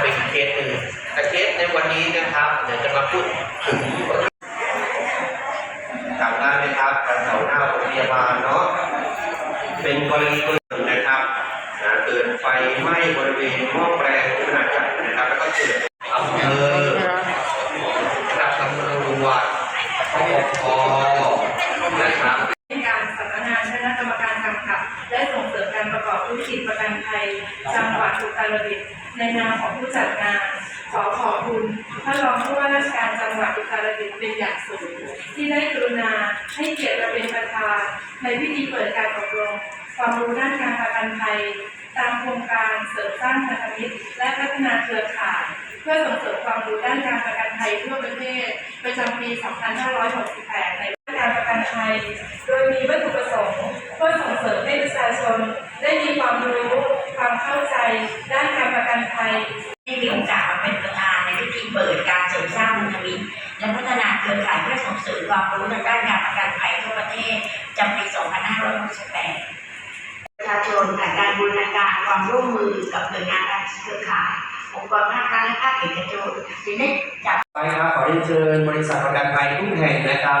เป็นอีกเคสหนึ่งแต่เคสในวันนี้นะครับเดี๋ยวจะมาพูดถึงจำได้ไหมครับแถวหน้าโรงพยาบาลเนาะเป็นกรณีตัวอย่างนะครับนะเกิดไฟไหม้บริเวณหม้อแปลงขนาดใหญ่นะครับแล้วก็เกิดอำเภอระดับตำรวจปปนะครับ ยจังหวัดอุตรดิตถ์ในนามของผู้จัดงาน ขอขอบคุณท่านรองผู้ว่าราชการจังหวัดอุตรดิตถ์เป็นอย่างสูง ที่ได้กรุณาให้เกียรติมาเป็นประธาน ในพิธีเปิดการอบรมความรู้ด้านการประกันภัยตามโครงการเสริมสร้างพันธมิตรและพัฒนาเครือข่าย เพื่อส่งเสริมความรู้ด้านการประกันภัยทั่วประเทศประจำปี 2568 ในด้านการประกันภัยโดย มีวัตถุประสงค์เพื่อส่งเสริมให้ประชาชน ได้มีความรู้ ความเข้าใจ ด้านการประกันภัยได้มีโอกาสมาเป็นประธานในพิธีเปิดการเสริมสร้างพันธมิตรและพัฒนาเครือข่ายเพื่อส่งเสริมความรู้ทางด้านการประกันภัยทั่วประเทศจำปี 2568 ประชาชนผ่านการบูรณาการความร่วมมือกับหน่วยงานราชเครือข่ายองค์กรภาครัฐและภาคเอกชนจึงได้จัดไปครับขอเรียนเชิญบริษัทประกันภัยทุกแห่งนะครับ